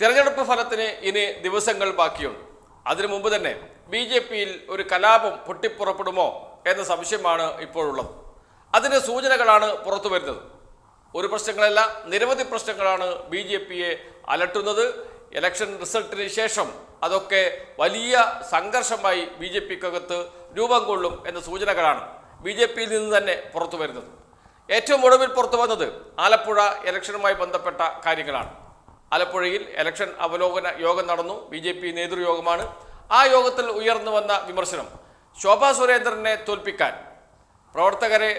തിരഞ്ഞെടുപ്പ് ഫലത്തിന് ഇനി ദിവസങ്ങൾ ബാക്കിയുണ്ട്. അതിനു മുമ്പ് തന്നെ ബി ജെ പിയിൽ ഒരു കലാപം പൊട്ടിപ്പുറപ്പെടുമോ എന്ന സംശയമാണ് ഇപ്പോഴുള്ളത്. അതിന് സൂചനകളാണ് പുറത്തു വരുന്നത്. ഒരു പ്രശ്നങ്ങളല്ല നിരവധി പ്രശ്നങ്ങളാണ് ബി ജെ പിയെ അലട്ടുന്നത്. ഇലക്ഷൻ റിസൾട്ടിന് ശേഷം അതൊക്കെ വലിയ സംഘർഷമായി ബി ജെ പിക്കകത്ത് രൂപം കൊള്ളും എന്ന സൂചനകളാണ് ബി ജെ പിയിൽ നിന്ന് തന്നെ പുറത്തു വരുന്നത്. ഏറ്റവും ഒടുവിൽ പുറത്തു വന്നത് ആലപ്പുഴ ഇലക്ഷനുമായി ബന്ധപ്പെട്ട കാര്യങ്ങളാണ്. ആലപ്പുഴയിൽ ഇലക്ഷൻ അവലോകന യോഗം നടന്നു. ബി ജെ പി നേതൃയോഗമാണ്. ആ യോഗത്തിൽ ഉയർന്നു വന്ന വിമർശനം ശോഭാ സുരേന്ദ്രനെ തോൽപ്പിക്കാൻ പ്രവർത്തകരെ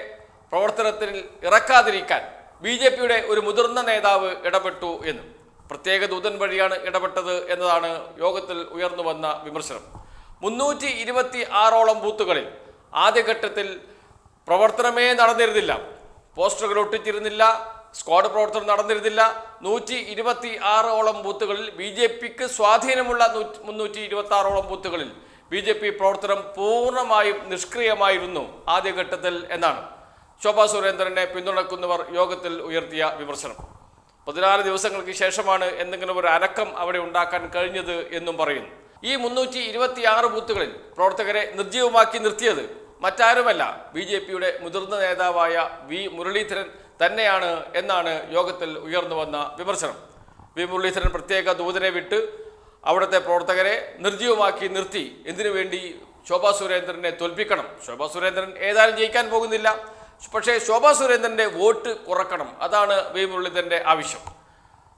പ്രവർത്തനത്തിൽ ഇറക്കാതിരിക്കാൻ ബി ജെ പിയുടെ ഒരു മുതിർന്ന നേതാവ് ഇടപെട്ടു എന്ന്. പ്രത്യേക ദൂതൻ വഴിയാണ് ഇടപെട്ടത് എന്നതാണ് യോഗത്തിൽ ഉയർന്നു വന്ന വിമർശനം. മുന്നൂറ്റി ഇരുപത്തി ആറോളം ബൂത്തുകളിൽ ആദ്യഘട്ടത്തിൽ പ്രവർത്തനമേ നടന്നിരുന്നില്ല. പോസ്റ്ററുകൾ ഒട്ടിച്ചിരുന്നില്ല. സ്ക്വാഡ് പ്രവർത്തനം നടന്നിരുന്നില്ല. നൂറ്റി ഇരുപത്തി ആറോളം ബൂത്തുകളിൽ ബി ജെ പിക്ക് സ്വാധീനമുള്ള മുന്നൂറ്റി ഇരുപത്തി ആറോളം ബൂത്തുകളിൽ ബി ജെ പി പ്രവർത്തനം പൂർണമായും നിഷ്ക്രിയമായിരുന്നു ആദ്യഘട്ടത്തിൽ എന്നാണ്. ശോഭാ സുരേന്ദ്രനെ പിന്തുണക്കുന്നവർ യോഗത്തിൽ ഉയർത്തിയ വിമർശനം. പതിനാല് ദിവസങ്ങൾക്ക് ശേഷമാണ് എന്തെങ്കിലും ഒരു അനക്കം അവിടെ ഉണ്ടാക്കാൻ കഴിഞ്ഞത് എന്നും പറയുന്നു. ഈ മുന്നൂറ്റി ഇരുപത്തി ആറ് ബൂത്തുകളിൽ പ്രവർത്തകരെ നിർജീവമാക്കി നിർത്തിയത് മറ്റാരുമല്ല. ബി ജെ പിയുടെ മുതിർന്ന നേതാവായ വി മുരളീധരൻ തന്നെയാണ് എന്നാണ് യോഗത്തിൽ ഉയർന്നു വന്ന വിമർശനം. വി മുരളീധരൻ പ്രത്യേക ദൂതനെ വിട്ട് അവിടുത്തെ പ്രവർത്തകരെ നിർജീവമാക്കി നിർത്തി. എന്തിനു വേണ്ടി ശോഭാ സുരേന്ദ്രനെ തോൽപ്പിക്കണം? ശോഭാ സുരേന്ദ്രൻ ഏതായാലും ജയിക്കാൻ പോകുന്നില്ല. പക്ഷേ ശോഭാ സുരേന്ദ്രന്റെ വോട്ട് കുറക്കണം. അതാണ് വി മുരളീധരന്റെ ആവശ്യം.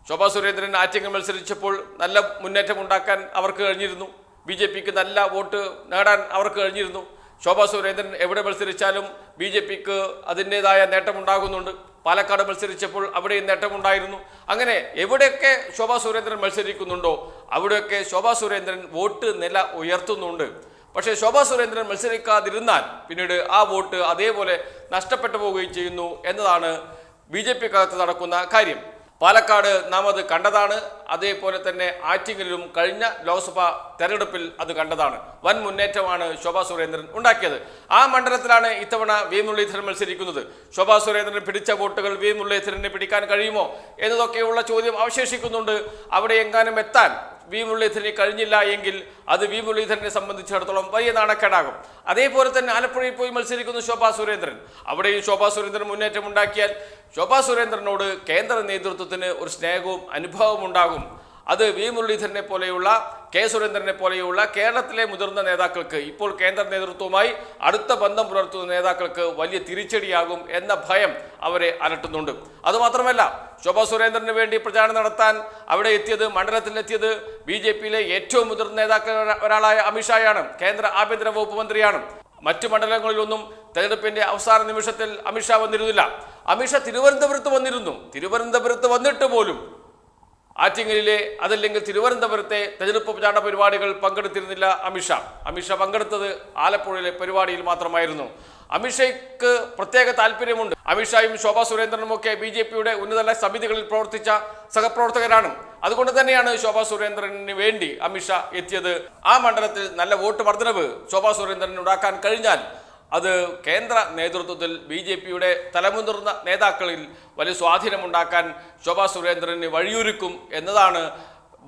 ശോഭാ സുരേന്ദ്രൻ ആറ്റിങ്ങൽ മത്സരിച്ചപ്പോൾ നല്ല മുന്നേറ്റം ഉണ്ടാക്കാൻ അവർക്ക് കഴിഞ്ഞിരുന്നു. ബി ജെ പിക്ക് നല്ല വോട്ട് നേടാൻ അവർക്ക് കഴിഞ്ഞിരുന്നു. ശോഭാ സുരേന്ദ്രൻ എവിടെ മത്സരിച്ചാലും ബി ജെ പിക്ക് അതിന്റെതായ നേട്ടമുണ്ടാകുന്നുണ്ട്. പാലക്കാട് മത്സരിച്ചപ്പോൾ അവിടെയും നേട്ടമുണ്ടായിരുന്നു. അങ്ങനെ എവിടെയൊക്കെ ശോഭാ സുരേന്ദ്രൻ മത്സരിക്കുന്നുണ്ടോ അവിടെയൊക്കെ ശോഭാ സുരേന്ദ്രൻ വോട്ട് നില ഉയർത്തുന്നുണ്ട്. പക്ഷേ ശോഭാ സുരേന്ദ്രൻ മത്സരിക്കാതിരുന്നാൽ പിന്നീട് ആ വോട്ട് അതേപോലെ നഷ്ടപ്പെട്ടു പോവുകയും ചെയ്യുന്നു എന്നതാണ് ബി ജെ പിക്കകത്ത് നടക്കുന്ന കാര്യം. പാലക്കാട് നാം അത് കണ്ടതാണ്. അതേപോലെ തന്നെ ആറ്റിങ്ങലിലും കഴിഞ്ഞ ലോക്സഭാ തെരഞ്ഞെടുപ്പിൽ അത് കണ്ടതാണ്. വൻ മുന്നേറ്റമാണ് ശോഭാ സുരേന്ദ്രൻ ഉണ്ടാക്കിയത്. ആ മണ്ഡലത്തിലാണ് ഇത്തവണ വി മുരളീധരൻ മത്സരിക്കുന്നത്. ശോഭാ സുരേന്ദ്രൻ പിടിച്ച വോട്ടുകൾ വി മുരളീധരനെ പിടിക്കാൻ കഴിയുമോ എന്നതൊക്കെയുള്ള ചോദ്യം അവശേഷിക്കുന്നുണ്ട്. അവിടെ എങ്ങാനും എത്താൻ വി മുരളീധരന് കഴിഞ്ഞില്ല എങ്കിൽ അത് വി മുരളീധരനെ സംബന്ധിച്ചിടത്തോളം വലിയ നാണക്കേടാകും. അതേപോലെ തന്നെ ആലപ്പുഴയിൽ പോയി മത്സരിക്കുന്നു ശോഭാ സുരേന്ദ്രൻ. അവിടെയും ശോഭാ സുരേന്ദ്രൻ മുന്നേറ്റം ഉണ്ടാക്കിയാൽ ശോഭാ സുരേന്ദ്രനോട് കേന്ദ്ര നേതൃത്വത്തിന് ഒരു സ്നേഹവും അനുഭവവും ഉണ്ടാകും. അത് വി മുരളീധരനെ പോലെയുള്ള കെ സുരേന്ദ്രനെ പോലെയുള്ള കേരളത്തിലെ മുതിർന്ന നേതാക്കൾക്ക് ഇപ്പോൾ കേന്ദ്ര നേതൃത്വവുമായി അടുത്ത ബന്ധം പുലർത്തുന്ന നേതാക്കൾക്ക് വലിയ തിരിച്ചടിയാകും എന്ന ഭയം അവരെ അലട്ടുന്നുണ്ട്. അതുമാത്രമല്ല ശോഭാ സുരേന്ദ്രന് വേണ്ടി പ്രചാരണം നടത്താൻ അവിടെ എത്തിയത് മണ്ഡലത്തിലെത്തിയത് ബി ജെ പിയിലെ ഏറ്റവും മുതിർന്ന നേതാക്കൾ ഒരാളായ അമിത്ഷായാണ് കേന്ദ്ര ആഭ്യന്തര വകുപ്പ് മന്ത്രിയാണ്. മറ്റു മണ്ഡലങ്ങളിലൊന്നും തെരഞ്ഞെടുപ്പിന്റെ അവസാന നിമിഷത്തിൽ അമിത്ഷാ വന്നിരുന്നില്ല. അമിത്ഷാ തിരുവനന്തപുരത്ത് വന്നിരുന്നു. തിരുവനന്തപുരത്ത് വന്നിട്ട് പോലും ആറ്റിങ്ങലിലെ അതല്ലെങ്കിൽ തിരുവനന്തപുരത്തെ തെരഞ്ഞെടുപ്പ് പ്രചാരണ പരിപാടികൾ പങ്കെടുത്തിരുന്നില്ല അമിത്ഷാ അമിത്ഷാ പങ്കെടുത്തത് ആലപ്പുഴയിലെ പരിപാടിയിൽ മാത്രമായിരുന്നു. അമിത്ഷയ്ക്ക് പ്രത്യേക താല്പര്യമുണ്ട്. അമിത്ഷായും ശോഭാ സുരേന്ദ്രനും ഒക്കെ ബി ജെ പിയുടെ ഉന്നതല സമിതികളിൽ പ്രവർത്തിച്ച സഹപ്രവർത്തകരാണ്. അതുകൊണ്ട് തന്നെയാണ് ശോഭാ സുരേന്ദ്രന് വേണ്ടി അമിത്ഷാ എത്തിയത്. ആ മണ്ഡലത്തിൽ നല്ല വോട്ട് വർദ്ധനവ് ശോഭാ സുരേന്ദ്രൻ ഉണ്ടാക്കാൻ കഴിഞ്ഞാൽ അത് കേന്ദ്ര നേതൃത്വത്തിൽ ബി ജെ പിയുടെ തലമുതിർന്ന നേതാക്കളിൽ വലിയ സ്വാധീനമുണ്ടാക്കാൻ ശോഭാ സുരേന്ദ്രന് വഴിയൊരുക്കും എന്നതാണ്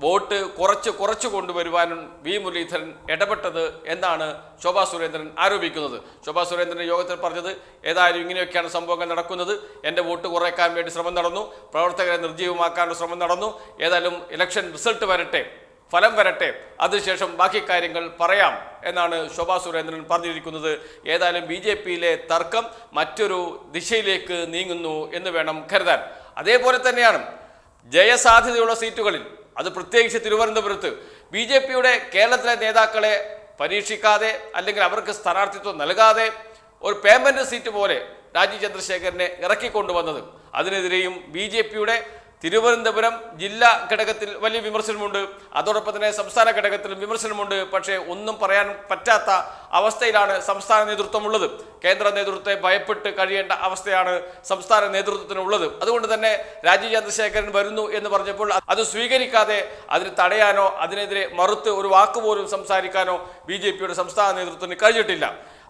വോട്ട് കുറച്ച് കുറച്ച് കൊണ്ടുവരുവാനും വി മുരളീധരൻ ഇടപെട്ടത് എന്നാണ് ശോഭാ സുരേന്ദ്രൻ ആരോപിക്കുന്നത്. ശോഭാ സുരേന്ദ്രൻ യോഗത്തിൽ പറഞ്ഞത് ഏതായാലും ഇങ്ങനെയൊക്കെയാണ് സംഭവങ്ങൾ നടക്കുന്നത്. എന്റെ വോട്ട് കുറയ്ക്കാൻ വേണ്ടി ശ്രമം നടന്നു. പ്രവർത്തകരെ നിർജീവമാക്കാനുള്ള ശ്രമം നടന്നു. ഏതായാലും ഇലക്ഷൻ റിസൾട്ട് വരട്ടെ. ഫലം വരട്ടെ അതിനുശേഷം ബാക്കി കാര്യങ്ങൾ പറയാം എന്നാണ് ശോഭാ സുരേന്ദ്രൻ പറഞ്ഞിരിക്കുന്നത്. ഏതായാലും ബി ജെ പിയിലെ തർക്കം മറ്റൊരു ദിശയിലേക്ക് നീങ്ങുന്നു എന്ന് വേണം കരുതാൻ. അതേപോലെ തന്നെയാണ് ജയസാധ്യതയുള്ള സീറ്റുകളിൽ അത് പ്രത്യേകിച്ച് തിരുവനന്തപുരത്ത് ബി ജെ പിയുടെ കേരളത്തിലെ നേതാക്കളെ പരീക്ഷിക്കാതെ അല്ലെങ്കിൽ അവർക്ക് സ്ഥാനാർത്ഥിത്വം നൽകാതെ ഒരു പേയ്മെന്റ് സീറ്റ് പോലെ രാജീവ് ചന്ദ്രശേഖരനെ ഇറക്കിക്കൊണ്ടുവന്നത്. അതിനെതിരെയും ബി ജെ പിയുടെ തിരുവനന്തപുരം ജില്ലാ ഘടകത്തിൽ വലിയ വിമർശനമുണ്ട്. അതോടൊപ്പം തന്നെ സംസ്ഥാന ഘടകത്തിലും വിമർശനമുണ്ട്. പക്ഷേ ഒന്നും പറയാൻ പറ്റാത്ത അവസ്ഥയിലാണ് സംസ്ഥാന നേതൃത്വമുള്ളത്. കേന്ദ്ര നേതൃത്വത്തെ ഭയപ്പെട്ട് കഴിയേണ്ട അവസ്ഥയാണ് സംസ്ഥാന നേതൃത്വത്തിനുള്ളത്. അതുകൊണ്ട് തന്നെ രാജീവ് ചന്ദ്രശേഖരൻ വരുന്നു എന്ന് പറഞ്ഞപ്പോൾ അത് സ്വീകരിക്കാതെ അതിന് തടയാനോ അതിനെതിരെ മറുത്ത് ഒരു വാക്കുപോലും സംസാരിക്കാനോ ബി സംസ്ഥാന നേതൃത്വത്തിന് കഴിഞ്ഞിട്ടില്ല.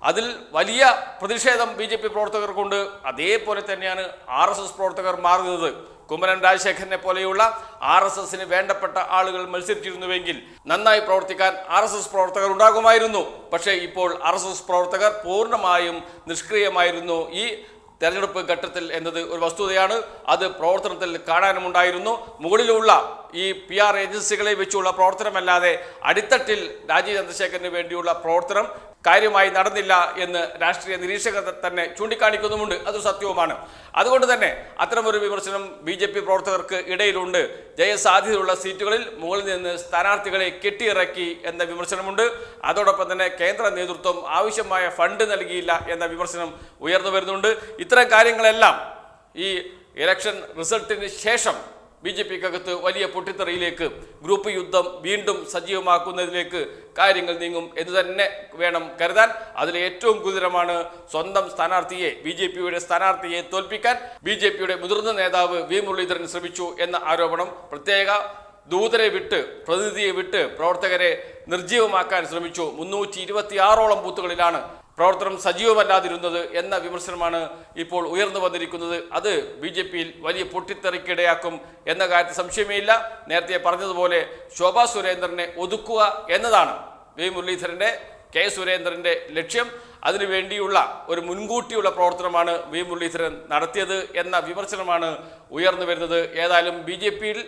അതിൽ വലിയ പ്രതിഷേധം ബി ജെ പി പ്രവർത്തകർക്കുണ്ട്. അതേപോലെ തന്നെയാണ് ആർ എസ് എസ് പ്രവർത്തകർ മാറുന്നത്. കുമ്മനം രാജശേഖരനെ പോലെയുള്ള ആർ എസ് എസിന് വേണ്ടപ്പെട്ട ആളുകൾ മത്സരിച്ചിരുന്നുവെങ്കിൽ നന്നായി പ്രവർത്തിക്കാൻ ആർ എസ് എസ് പ്രവർത്തകർ ഉണ്ടാകുമായിരുന്നു. പക്ഷേ ഇപ്പോൾ ആർ എസ് എസ് പ്രവർത്തകർ പൂർണമായും നിഷ്ക്രിയമായിരുന്നു ഈ തെരഞ്ഞെടുപ്പ് ഘട്ടത്തിൽ എന്നത് ഒരു വസ്തുതയാണ്. അത് പ്രവർത്തനത്തിൽ കാണാനുമുണ്ടായിരുന്നു. മുകളിലുള്ള ഈ പി ആർ ഏജൻസികളെ വെച്ചുള്ള പ്രവർത്തനമല്ലാതെ അടിത്തട്ടിൽ രാജീവ് ചന്ദ്രശേഖരന് വേണ്ടിയുള്ള പ്രവർത്തനം കാര്യമായി നടന്നില്ല എന്ന് രാഷ്ട്രീയ നിരീക്ഷകർ തന്നെ ചൂണ്ടിക്കാണിക്കുന്നുമുണ്ട്. അത് സത്യവുമാണ്. അതുകൊണ്ട് തന്നെ അത്തരമൊരു വിമർശനം ബി ജെ പി പ്രവർത്തകർക്ക് ഇടയിലുണ്ട്. ജയസാധ്യതയുള്ള സീറ്റുകളിൽ മുകളിൽ നിന്ന് സ്ഥാനാർത്ഥികളെ കെട്ടിയിറക്കി എന്ന വിമർശനമുണ്ട്. അതോടൊപ്പം തന്നെ കേന്ദ്ര നേതൃത്വം ആവശ്യമായ ഫണ്ട് നൽകിയില്ല എന്ന വിമർശനം ഉയർന്നു വരുന്നുണ്ട്. ഇത്തരം കാര്യങ്ങളെല്ലാം ഈ ഇലക്ഷൻ റിസൾട്ടിന് ശേഷം ബി ജെ പിക്കകത്ത് വലിയ പൊട്ടിത്തെറിയിലേക്ക് ഗ്രൂപ്പ് യുദ്ധം വീണ്ടും സജീവമാക്കുന്നതിലേക്ക് കാര്യങ്ങൾ നീങ്ങും എന്ന് തന്നെ വേണം കരുതാൻ. അതിൽ ഏറ്റവും ഗുരുതരമാണ് സ്വന്തം സ്ഥാനാർത്ഥിയെ ബി ജെ പിയുടെ സ്ഥാനാർത്ഥിയെ തോൽപ്പിക്കാൻ ബി ജെ പിയുടെ മുതിർന്ന നേതാവ് വി മുരളീധരൻ ശ്രമിച്ചു എന്ന ആരോപണം പ്രത്യേക ദൂതരെ വിട്ട് പ്രതിനിധിയെ വിട്ട് പ്രവർത്തകരെ നിർജീവമാക്കാൻ ശ്രമിച്ചു. മുന്നൂറ്റി ഇരുപത്തിയാറോളം ബൂത്തുകളിലാണ് പ്രവർത്തനം സജീവമല്ലാതിരുന്നത് എന്ന വിമർശനമാണ് ഇപ്പോൾ ഉയർന്നു വന്നിരിക്കുന്നത്. അത് ബി ജെ പിയിൽ വലിയ പൊട്ടിത്തെറിക്കിടയാക്കും എന്ന കാര്യത്തിൽ സംശയമേയില്ല. നേരത്തെ പറഞ്ഞതുപോലെ ശോഭാ സുരേന്ദ്രനെ ഒതുക്കുക എന്നതാണ് വി മുരളീധരന്റെ കെ സുരേന്ദ്രന്റെ ലക്ഷ്യം. അതിനുവേണ്ടിയുള്ള ഒരു മുൻകൂട്ടിയുള്ള പ്രവർത്തനമാണ് വി മുരളീധരൻ നടത്തിയത് എന്ന വിമർശനമാണ് ഉയർന്നു വരുന്നത്. ഏതായാലും ബി ജെ പിയിൽ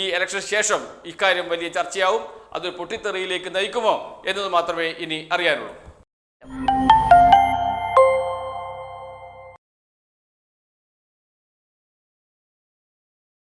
ഈ ഇലക്ഷന് ശേഷം ഇക്കാര്യം വലിയ ചർച്ചയാവും. അത് പൊട്ടിത്തെറിയിലേക്ക് നയിക്കുമോ എന്നത് മാത്രമേ ഇനി അറിയാനുള്ളൂ.